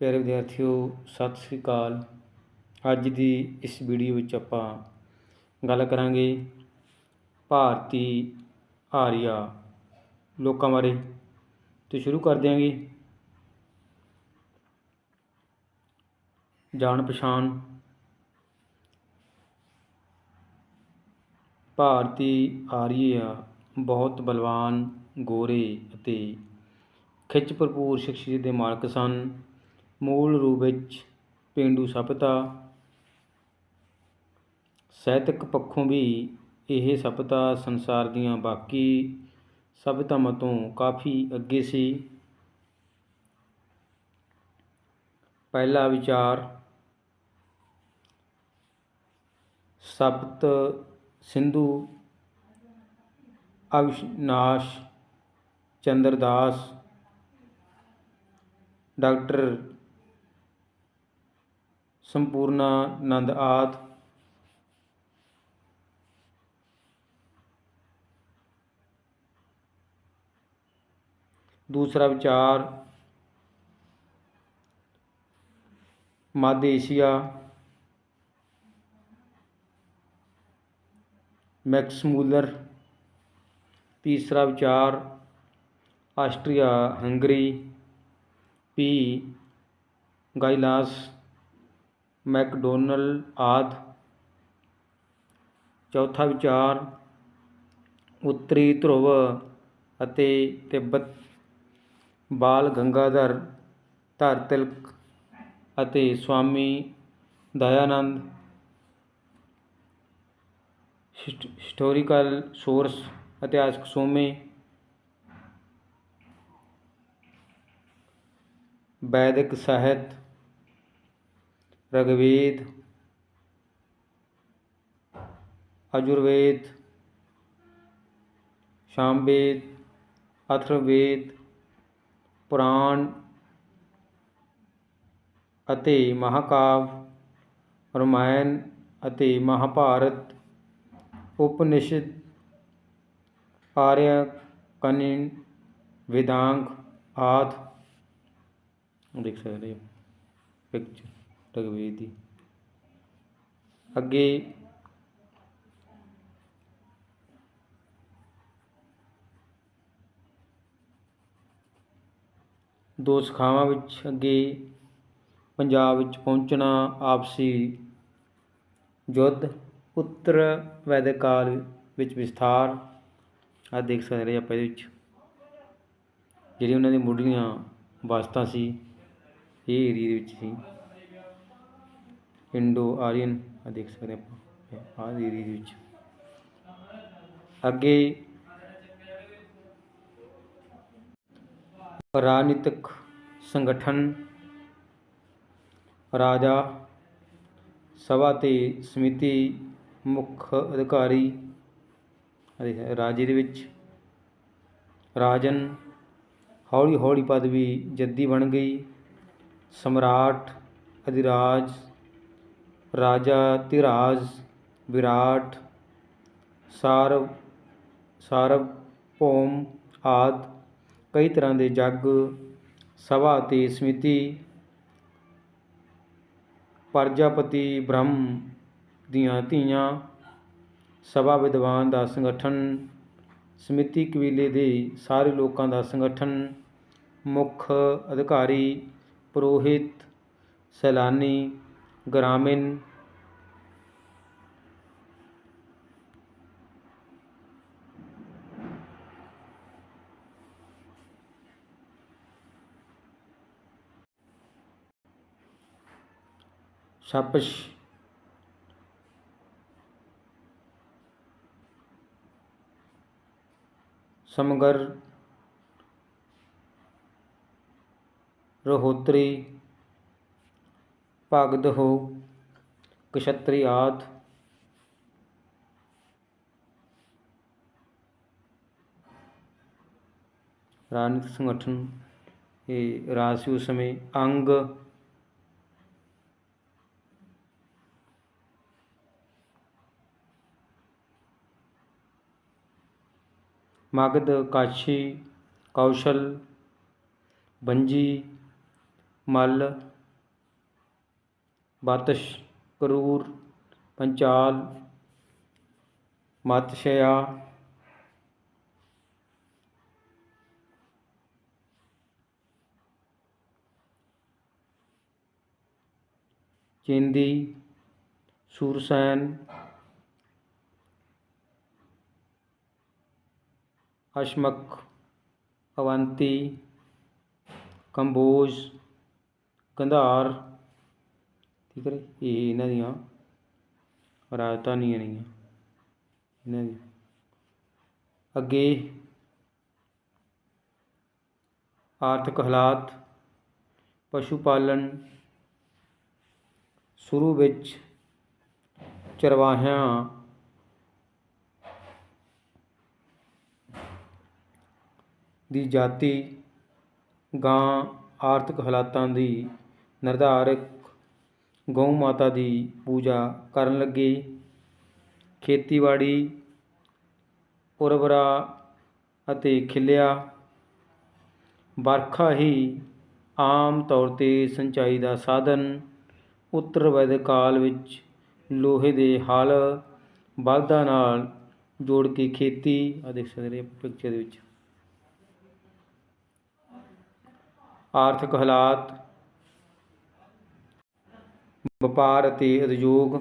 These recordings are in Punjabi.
ਪਿਆਰੇ ਵਿਦਿਆਰਥੀਓ, ਸਤਿ ਸ੍ਰੀ ਅਕਾਲ। ਅੱਜ ਦੀ ਇਸ ਵੀਡੀਓ ਵਿੱਚ ਆਪਾਂ ਗੱਲ ਕਰਾਂਗੇ ਭਾਰਤੀ ਆਰੀਆ ਲੋਕਾਂ ਬਾਰੇ। ਤੇ ਸ਼ੁਰੂ ਕਰ ਦਿਆਂਗੇ ਜਾਣ ਪਛਾਣ। ਭਾਰਤੀ ਆਰੀਆ ਬਹੁਤ ਬਲਵਾਨ, ਗੋਰੇ ਅਤੇ ਖਿੱਚ ਭਰਪੂਰ ਸ਼ਖਸੀਅਤ ਦੇ ਮਾਲਕ ਸਨ। ਮੂਲ ਰੂਪ ਵਿੱਚ ਪੇਂਡੂ ਸਭਿਅਤਾ ਸਾਹਿਤਕ ਪੱਖੋਂ ਵੀ ਇਹ ਸਭਿਅਤਾ ਸੰਸਾਰ ਦੀਆਂ ਬਾਕੀ ਸਭਿਅਤਾਵਾਂ ਤੋਂ ਕਾਫੀ ਅੱਗੇ ਸੀ। ਪਹਿਲਾ ਵਿਚਾਰ, ਸਪਤ ਸਿੰਧੂ ਅਵਿਸ਼ਨਾਸ਼ ਚੰਦਰਦਾਸ ਡਾਕਟਰ ਡਾਕਟਰ ਸੰਪੂਰਨਾਨੰਦ ਆਦਿ ਦੂਸਰਾ ਵਿਚਾਰ ਮੱਧ ਏਸ਼ੀਆ ਮੈਕਸ ਮੂਲਰ ਤੀਸਰਾ ਵਿਚਾਰ Austria Hungary P Giles Macdonell ਆਦਿ। ਚੌਥਾ ਵਿਚਾਰ, ਉੱਤਰੀ ਧਰੁਵ ਅਤੇ ਤਿੱਬਤ। ਬਾਲ ਗੰਗਾਧਰ, ਧਰ ਤਿਲਕ ਅਤੇ ਸਵਾਮੀ ਦਇਆਨੰਦ। ਹਿਸਟੋਰੀਕਲ ਸੋਰਸ, ਇਤਿਹਾਸਕ ਸੋਮੇ। ਵੈਦਿਕ ਸਾਹਿਤ ਰਗਵੇਦ ਅਜੁਰਵੇਦ ਸਾਮਵੇਦ ਅਥਰਵੇਦ ਪੁਰਾਣ ਅਤੇ ਮਹਾਕਾਵ ਰਮਾਇਣ ਅਤੇ ਮਹਾਭਾਰਤ ਉਪਨਿਸ਼ਦ ਆਰਿਆ ਕਨਿਨ ਵੇਦਾਂਗ ਆਦਿ ਦੇਖ ਸਕਦੇ ਹੋ ਪਿਕਚਰ ਰਗਵੇਦ ਦੀ। ਅੱਗੇ ਦੋ ਸਖਾਵਾਂ ਵਿੱਚ ਅੱਗੇ ਪੰਜਾਬ ਵਿੱਚ ਪਹੁੰਚਣਾ ਆਪਸੀ ਯੁੱਧ ਉੱਤਰ ਵੈਦਿਕ ਕਾਲ ਵਿੱਚ ਵਿਸਥਾਰ। ਆ ਦੇਖ ਸਕਦੇ ਆਪਾਂ ਇਹਦੇ ਵਿੱਚ। ਜਿਹੜੀ ਉਹਨਾਂ ਦੀ ਮੁੱਢਲੀਆਂ ਵਸਤਾਂ ਸੀ, ਇਹ ਏਰੀਏ ਦੇ ਵਿੱਚ ਸੀ। ਇੰਡੋ ਆਰੀਅਨ ਆ ਦੇਖ ਸਕਦੇ ਆਪਾਂ। ਆਹ ਏਰੀਏ ਵਿੱਚ। ਅੱਗੇ ਰਾਜਨੀਤਿਕ ਸੰਗਠਨ, ਰਾਜਾ, ਸਭਾ ਤੇ ਸਮਿਤੀ, ਮੁੱਖ ਅਧਿਕਾਰੀ ਰਾਜੇ ਦੇ ਵਿੱਚ ਰਾਜਨ ਹੌਲੀ ਹੌਲੀ ਪਦਵੀ ਜੱਦੀ ਬਣ ਗਈ। ਸਮਰਾਟ, ਅਧਿਰਾਜ ਰਾਜਾ ਧਿਰਾਜ, ਵਿਰਾਟ, ਸਾਰਵ ਸਾਰਵਭੌਮ ਆਦਿ, ਕਈ ਤਰ੍ਹਾਂ ਦੇ ਜੱਗ, ਸਭਾ ਅਤੇ ਸਮਿਤੀ, ਪ੍ਰਜਾਪਤੀ ਬ੍ਰਹਮ ਦੀਆਂ ਧੀਆਂ, ਸਭਾ ਵਿਦਵਾਨ ਦਾ ਸੰਗਠਨ, ਸਮਿਤੀ ਕਬੀਲੇ ਦੇ ਸਾਰੇ ਲੋਕਾਂ ਦਾ ਸੰਗਠਨ, ਮੁੱਖ ਅਧਿਕਾਰੀ, ਪੁਰੋਹਿਤ, ਸੈਲਾਨੀ ग्रामीण। सपश समगर रहोत्री। ਭਗਤ ਹੋ ਕਸ਼ਤਰੀ ਆਦਿ। ਰਾਜਨੀਤਿਕ ਸੰਗਠਨ, ਇਹ ਰਾਜ ਸੀ ਉਸ ਸਮੇਂ ਅੰਗ। ਮਗਧ, ਕਾਸ਼ੀ, ਕੌਸ਼ਲ, ਬੰਜੀ, ਮੱਲ। बातश करूर पंचाल मातशया। चेंदी सूरसैन अशमक अवंती कंबोज गंधार ਠੀਕ ਹੈ ਇਹ ਇਹਨਾਂ ਦੀਆਂ ਰਾਜਧਾਨੀਆਂ ਨੇਗੀਆਂ। ਇਹਨਾਂ ਦੀ ਅੱਗੇ ਆਰਥਿਕ ਹਾਲਾਤ ਪਸ਼ੂ ਪਾਲਣ ਸ਼ੁਰੂ ਵਿੱਚ ਚਰਵਾਹਿਆਂ। ਦੀ ਜਾਤੀ ਗਾਂ ਆਰਥਿਕ ਹਾਲਾਤਾਂ ਦੀ ਨਿਰਧਾਰਕ ਗਊ ਮਾਤਾ ਦੀ ਪੂਜਾ ਕਰਨ ਲੱਗੇ। ਖੇਤੀਬਾੜੀ, ਉਰਵਰਾ ਅਤੇ ਖਿਲਿਆ ਵਰਖਾ ਹੀ ਆਮ ਤੌਰ 'ਤੇ ਸਿੰਚਾਈ ਦਾ ਸਾਧਨ ਉੱਤਰ ਵੈਦਿਕ ਕਾਲ ਵਿੱਚ ਲੋਹੇ ਦੇ ਹਲ ਬਲਦਾਂ ਨਾਲ ਜੋੜ ਕੇ ਖੇਤੀ ਆ ਦੇਖ ਸਕਦੇ ਹੋ ਪਿਕਚਰ ਦੇ ਵਿੱਚ। ਆਰਥਿਕ ਹਾਲਾਤ ਵਪਾਰ ਅਤੇ ਉਦਯੋਗ।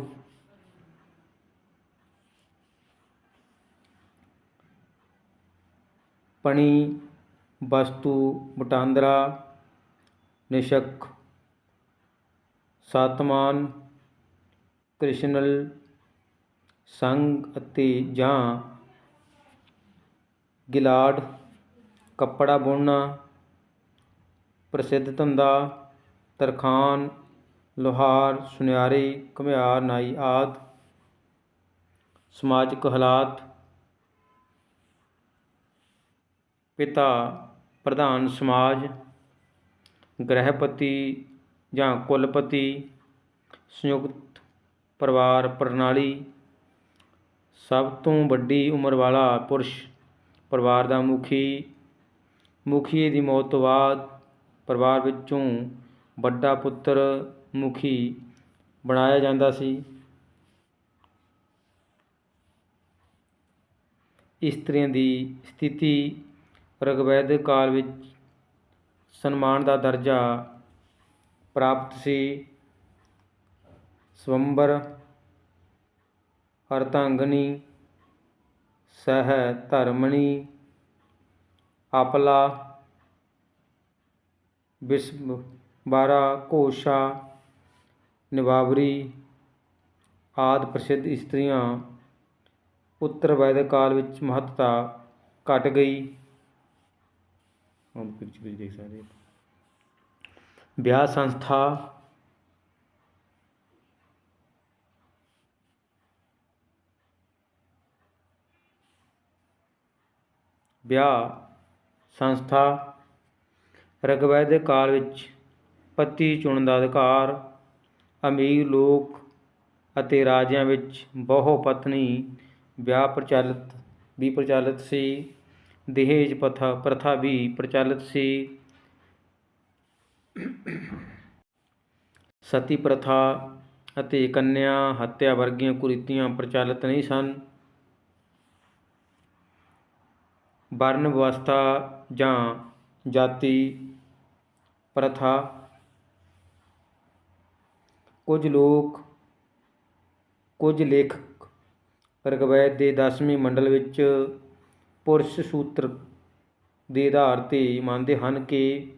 ਪਣੀ, ਵਸਤੂ, ਵਟਾਂਦਰਾ, ਨਿਸ਼ਕ, ਸਾਤਮਾਨ, ਕ੍ਰਿਸ਼ਨਲ ਸੰਗ ਅਤੇ ਜਾਂ ਗਿਲਾਡ, ਕੱਪੜਾ ਬੁਣਨਾ, ਪ੍ਰਸਿੱਧ ਧੰਦਾ, ਤਰਖਾਨ ਲੁਹਾਰ, ਸੁਨਿਆਰੇ, ਘੁਮਿਆਰ, ਨਾਈ ਆਦਿ, ਸਮਾਜਿਕ ਹਾਲਾਤ, ਪਿਤਾ, ਪ੍ਰਧਾਨ ਸਮਾਜ, ਗ੍ਰਹਿਪਤੀ ਜਾਂ ਕੁਲਪਤੀ, ਸੰਯੁਕਤ ਪਰਿਵਾਰ ਪ੍ਰਣਾਲੀ, ਸਭ ਤੋਂ ਵੱਡੀ ਉਮਰ ਵਾਲਾ ਪੁਰਸ਼ ਪਰਿਵਾਰ ਦਾ ਮੁਖੀ, ਮੁਖੀਏ ਦੀ ਮੌਤ ਤੋਂ ਬਾਅਦ ਪਰਿਵਾਰ ਵਿੱਚੋਂ ਵੱਡਾ ਪੁੱਤਰ ਮੁਖੀ ਬਣਾਇਆ ਜਾਂਦਾ ਸੀ। ਇਸਤਰੀਆਂ ਦੀ ਸਥਿਤੀ ਰਿਗਵੈਦਿਕ ਕਾਲ ਵਿੱਚ ਸਨਮਾਨ ਦਾ ਦਰਜਾ ਪ੍ਰਾਪਤ ਸੀ। ਸਵੰਬਰ ਅਰਧਾਂਗਨੀ ਸਹਿ ਧਰਮਣੀ ਆਪਲਾ ਵਿਸ਼ਵ ਬਾਰਾ ਘੋਸ਼ਾ ਨਿਵਾਵਰੀ ਆਦਿ ਪ੍ਰਸਿੱਧ ਇਸਤਰੀਆਂ ਉੱਤਰ ਵੈਦਿਕ ਕਾਲ ਵਿੱਚ ਮਹੱਤਤਾ ਘਟ ਗਈ। ਹੁਣ ਪਿਕਚਰ ਵਿੱਚ ਦੇਖ ਸਕਦੇ ਵਿਆਹ ਸੰਸਥਾ ਵਿਆਹ ਸੰਸਥਾ ਰਿਗਵੈਦਿਕ ਕਾਲ ਵਿੱਚ ਪਤੀ ਚੁਣਨ ਦਾ ਅਧਿਕਾਰ ਅਮੀਰ ਲੋਕ ਅਤੇ ਰਾਜਿਆਂ ਵਿੱਚ ਬਹੁ ਪਤਨੀ ਵਿਆਹ ਪ੍ਰਚਲਿਤ, ਵੀ ਪ੍ਰਚਲਿਤ ਸੀ, ਦਹੇਜ ਪ੍ਰਥਾ ਪ੍ਰਥਾ ਵੀ ਪ੍ਰਚਲਿਤ ਸੀ। ਸਤੀ ਪ੍ਰਥਾ ਅਤੇ ਕੰਨਿਆ ਹੱਤਿਆ ਵਰਗੀਆਂ ਕੁਰੀਤੀਆਂ ਪ੍ਰਚਲਿਤ ਨਹੀਂ ਸਨ। ਵਰਨ ਵਿਵਸਥਾ ਜਾਂ ਜਾਤੀ ਪ੍ਰਥਾ ਕੁਝ ਲੋਕ, ਕੁਝ ਲੇਖਕ ਰਿਗਵੈਦ ਦੇ 10ਵੇਂ ਮੰਡਲ ਵਿੱਚ ਪੁਰਸ਼ ਸੂਤਰ ਦੇ ਆਧਾਰ ਤੇ ਮੰਨਦੇ ਹਨ ਕਿ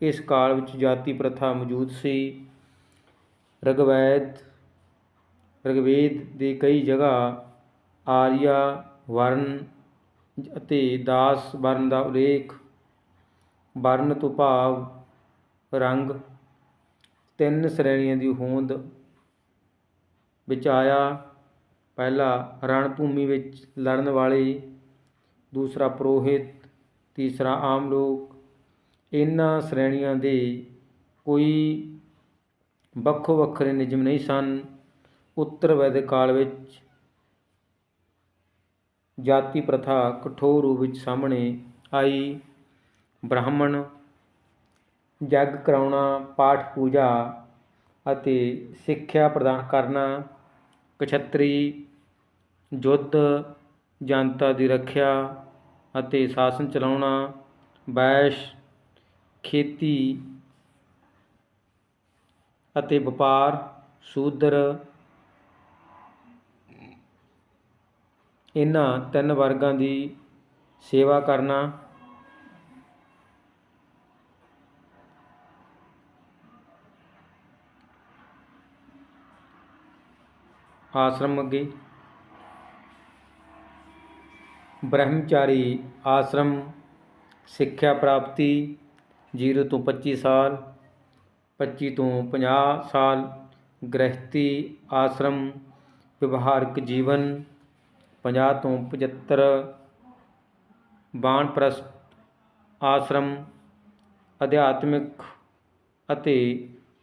ਇਸ ਕਾਲ ਵਿੱਚ ਜਾਤੀ ਪ੍ਰਥਾ ਮੌਜੂਦ ਸੀ। ਰਿਗਵੈਦ, ਰਿਗਵੇਦ ਦੇ ਕਈ ਜਗ੍ਹਾ ਆਰੀਆ ਵਰਨ ਅਤੇ ਦਾਸ ਵਰਨ ਦਾ ਉਲੇਖ ਵਰਨ ਤੋਂ ਭਾਵ ਰੰਗ ਤਿੰਨ ਸ਼੍ਰੇਣੀਆਂ ਦੀ ਹੋਂਦ ਵਿੱਚ ਆਇਆ। ਪਹਿਲਾ ਰਣ ਭੂਮੀ ਵਿੱਚ ਲੜਨ ਵਾਲੇ, ਦੂਸਰਾ ਪੁਰੋਹਿਤ, ਤੀਸਰਾ ਆਮ ਲੋਕ। ਇਹਨਾਂ ਸ਼੍ਰੇਣੀਆਂ ਦੇ ਕੋਈ ਵੱਖੋ ਵੱਖਰੇ ਨਿਯਮ ਨਹੀਂ ਸਨ। ਉੱਤਰ ਵੈਦਿਕ ਕਾਲ ਵਿੱਚ ਜਾਤੀ ਪ੍ਰਥਾ ਕਠੋਰ ਰੂਪ ਵਿੱਚ ਸਾਹਮਣੇ ਆਈ। ਬ੍ਰਾਹਮਣ ਯੱਗ ਕਰਾਉਣਾ, ਪਾਠ ਪੂਜਾ ਅਤੇ ਸਿੱਖਿਆ ਪ੍ਰਦਾਨ ਕਰਨਾ, ਕਛੱਤਰੀ ਯੁੱਧ ਜਨਤਾ ਦੀ ਰੱਖਿਆ ਅਤੇ ਸ਼ਾਸਨ ਚਲਾਉਣਾ ਵੈਸ਼ ਖੇਤੀ ਅਤੇ ਵਪਾਰ, ਸ਼ੂਦਰ, ਇਹਨਾਂ ਤਿੰਨ ਵਰਗਾਂ ਦੀ ਸੇਵਾ ਕਰਨਾ ਆਸ਼ਰਮ ਅੱਗੇ। ਬ੍ਰਹਮਚਾਰੀ ਆਸ਼ਰਮ, ਸਿੱਖਿਆ ਪ੍ਰਾਪਤੀ 0 ਤੋਂ 25 ਸਾਲ 25 ਤੋਂ 50 ਸਾਲ ਗ੍ਰਸਤੀ ਆਸ਼ਰਮ, ਵਿਵਹਾਰਕ ਜੀਵਨ 50 ਤੋਂ 75 ਬਾਣਪ੍ਰਸਥ ਆਸ਼ਰਮ, ਅਧਿਆਤਮਿਕ ਅਤੇ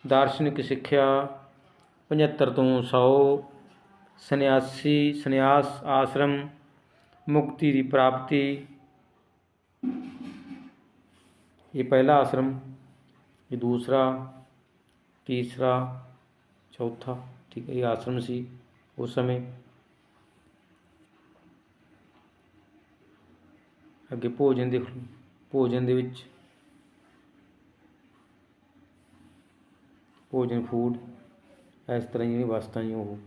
ਦਾਰਸ਼ਨਿਕ ਸਿੱਖਿਆ 75 ਤੋਂ 100 ਸੰਨਿਆਸੀ ਸੰਨਿਆਸ ਆਸ਼ਰਮ ਮੁਕਤੀ ਦੀ ਪ੍ਰਾਪਤੀ। ਇਹ ਪਹਿਲਾ ਆਸ਼ਰਮ, ਇਹ ਦੂਸਰਾ, ਤੀਸਰਾ, ਚੌਥਾ, ਠੀਕ ਹੈ, ਇਹ ਆਸ਼ਰਮ ਸੀ ਉਸ ਸਮੇਂ। ਅੱਗੇ ਭੋਜਨ ਦੇ ਭੋਜਨ ਦੇ ਵਿੱਚ ਭੋਜਨ ਫੂਡ ਇਸ ਤਰ੍ਹਾਂ ਦੀਆਂ ਵਸਤਾਂ ਹੀ ਉਹ।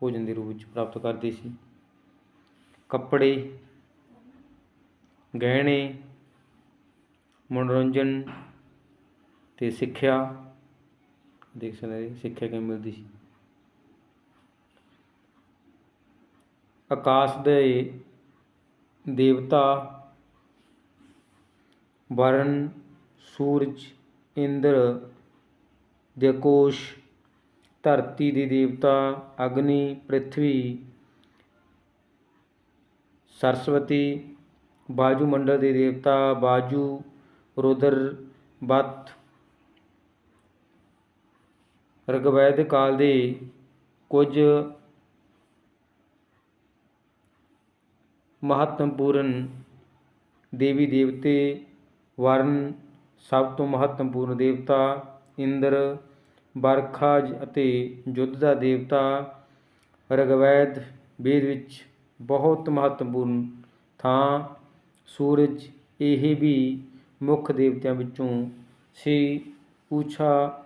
ਭੋਜਨ ਦੇ ਰੂਪ ਵਿੱਚ ਪ੍ਰਾਪਤ ਕਰਦੇ ਸੀ। ਕੱਪੜੇ, ਗਹਿਣੇ, ਮਨੋਰੰਜਨ ਅਤੇ ਸਿੱਖਿਆ, ਦੇਖ ਸਕਦੇ ਸਿੱਖਿਆ ਕਿਵੇਂ ਮਿਲਦੀ ਸੀ। ਆਕਾਸ਼ ਦੇ ਦੇਵਤਾ ਵਰਨ ਸੂਰਜ, ਇੰਦਰ ਦਿਕੋਸ਼ ਧਰਤੀ ਦੇ ਦੇਵਤਾ, ਅਗਨੀ, ਪ੍ਰਿਥਵੀ, ਸਰਸਵਤੀ, ਬਾਜੂ ਮੰਡਲ ਦੇ ਦੇਵਤਾ, ਬਾਜੂ, ਰੁਦਰ, ਬਤ, ਰਗਵੈਦ ਕਾਲ ਦੇ ਕੁਝ ਮਹੱਤਵਪੂਰਨ ਦੇਵੀ ਦੇਵਤੇ ਵਰਨ ਸਭ ਤੋਂ ਮਹੱਤਵਪੂਰਨ ਦੇਵਤਾ ਇੰਦਰ ਵਰਖਾ ਅਤੇ ਯੁੱਧ ਦਾ ਦੇਵਤਾ ਰਗਵੈਦ ਵੇਦ ਵਿੱਚ ਬਹੁਤ ਮਹੱਤਵਪੂਰਨ ਥਾਂ ਸੂਰਜ, ਇਹ ਵੀ ਮੁੱਖ ਦੇਵਤਿਆਂ ਵਿੱਚੋਂ ਸੀ। ਊਸ਼ਾ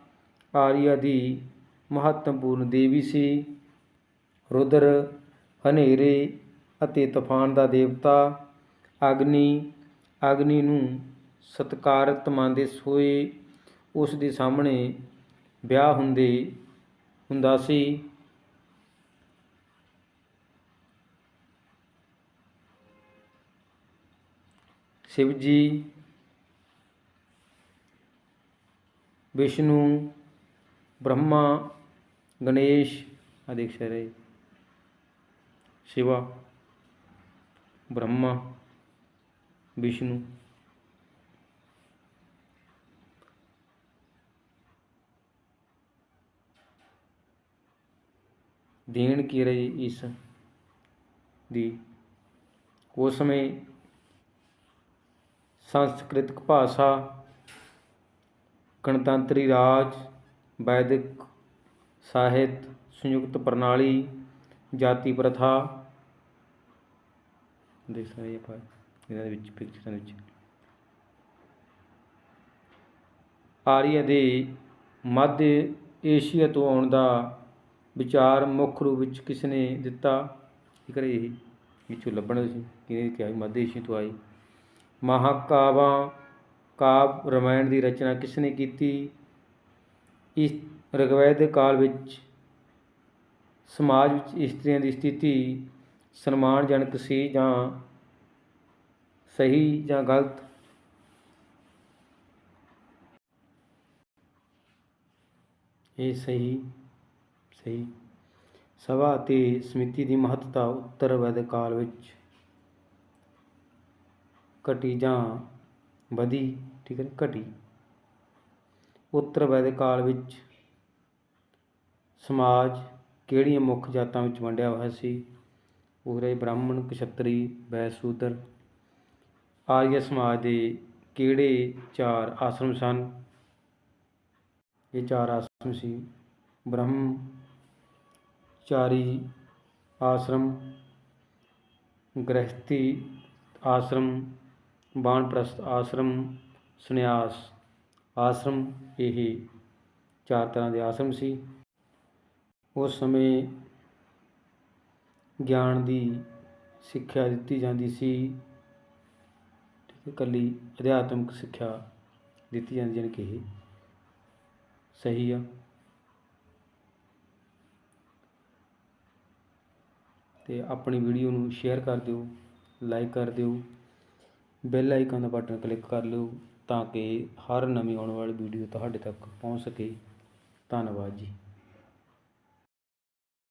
ਆਰੀਆ ਦੀ ਮਹੱਤਵਪੂਰਨ ਦੇਵੀ ਸੀ। ਰੁਦਰ, ਹਨੇਰੇ ਅਤੇ ਤੂਫਾਨ ਦਾ ਦੇਵਤਾ ਅਗਨੀ ਅਗਨੀ ਨੂੰ ਸਤਿਕਾਰਤ ਮੰਨਦੇ ਹੋਏ ਉਸ ਦੇ ਸਾਹਮਣੇ ਵਿਆਹ ਹੁੰਦੇ ਹੁੰਦਾ ਸੀ। ਸ਼ਿਵ ਜੀ ਵਿਸ਼ਨੂੰ ਬ੍ਰਹਮਾ ਗਣੇਸ਼ ਆਦਿਕ ਸਾਰੇ ਸ਼ਿਵਾ ਬ੍ਰਹਮਾ ਵਿਸ਼ਨੂੰ। ਦੇਣ ਕੀ ਰਹੀ ਇਸ ਦੀ? ਉਸ ਸਮੇਂ ਸੰਸਕ੍ਰਿਤਕ ਭਾਸ਼ਾ, ਗਣਤੰਤਰੀ ਰਾਜ, ਵੈਦਿਕ ਸਾਹਿਤ, ਸੰਯੁਕਤ ਪ੍ਰਣਾਲੀ, ਜਾਤੀ ਪ੍ਰਥਾ, ਦੇਖ ਸਕਦੇ ਆਪਾਂ ਇਹਨਾਂ ਦੇ ਵਿੱਚ ਪਿਕਚਰਾਂ ਵਿੱਚ। ਆਰੀਆ ਦੇ ਮੱਧ ਏਸ਼ੀਆ ਤੋਂ ਆਉਣ ਦਾ ਵਿਚਾਰ ਮੁੱਖ ਰੂਪ ਵਿੱਚ ਕਿਸ ਨੇ ਦਿੱਤਾ? ਇਹ ਕਰੇ ਇਹ, ਵਿੱਚੋਂ ਲੱਭਣਾ ਤੁਸੀਂ ਕਿਹਨੇ ਕਿਹਾ ਸੀ? ਮੱਧ ਤੋਂ ਆਈ ਮਹਾਕਾਵਾਂ ਕਾਵ ਰਾਮਾਇਣ ਦੀ ਰਚਨਾ ਕਿਸ ਨੇ ਕੀਤੀ? ਇਸ ਰਿਗਵੈਦ ਕਾਲ ਵਿੱਚ, ਸਮਾਜ ਵਿੱਚ ਇਸਤਰੀਆਂ ਦੀ ਸਥਿਤੀ ਸਨਮਾਨਜਨਕ ਸੀ ਜਾਂ ਸਹੀ ਜਾਂ ਗਲਤ? ਇਹ ਸਹੀ ਸਹੀ। ਸਭਾ ਅਤੇ ਸਮਿਤੀ ਦੀ ਮਹੱਤਤਾ ਉੱਤਰ ਵੈਦਿਕ ਕਾਲ ਵਿੱਚ ਘਟੀ ਜਾਂ ਵਧੀ, ਠੀਕ ਹੈ ਘਟੀ। ਉੱਤਰ ਵੈਦਿਕ ਕਾਲ ਵਿੱਚ ਸਮਾਜ ਕਿਹੜੀਆਂ ਮੁੱਖ ਜਾਤਾਂ ਵਿੱਚ ਵੰਡਿਆ ਹੋਇਆ ਸੀ? ਉਹ ਰਹੇ ਬ੍ਰਾਹਮਣ, ਕਸ਼ਤਰੀ ਵੈਸੂਦਰ ਆਰੀਆ ਸਮਾਜ ਦੇ ਕਿਹੜੇ ਚਾਰ ਆਸ਼ਰਮ ਸਨ? ਇਹ ਚਾਰ ਆਸ਼ਰਮ ਸੀ। ਬ੍ਰਹਮ ਚਾਰੀ ਆਸ਼ਰਮ, ਗ੍ਰਹਸਥੀ ਆਸ਼ਰਮ ਬਾਣਪ੍ਰਸਤ ਆਸ਼ਰਮ, ਸੰਨਿਆਸ ਆਸ਼ਰਮ, ਇਹ ਚਾਰ ਤਰ੍ਹਾਂ ਦੇ ਆਸ਼ਰਮ ਸੀ। ਉਸ ਸਮੇਂ ਗਿਆਨ ਦੀ ਸਿੱਖਿਆ ਦਿੱਤੀ ਜਾਂਦੀ ਸੀ। ਇਕੱਲੀ ਅਧਿਆਤਮਿਕ ਸਿੱਖਿਆ ਦਿੱਤੀ ਜਾਂਦੀ, ਜਾਣੀ ਕਿ ਇਹ ਸਹੀ ਆ। ਤੇ ਆਪਣੀ ਵੀਡੀਓ ਨੂੰ ਸ਼ੇਅਰ ਕਰ ਦਿਓ, ਲਾਈਕ ਕਰ ਦਿਓ, ਬੈਲ ਆਈਕਨ ਦਾ ਬਟਨ ਕਲਿੱਕ ਕਰ ਲਿਓ ਤਾਂ ਕਿ ਹਰ ਨਵੀਂ ਆਉਣ ਵਾਲੀ ਵੀਡੀਓ ਤੁਹਾਡੇ ਤੱਕ ਪਹੁੰਚ ਸਕੇ। ਧੰਨਵਾਦ ਜੀ।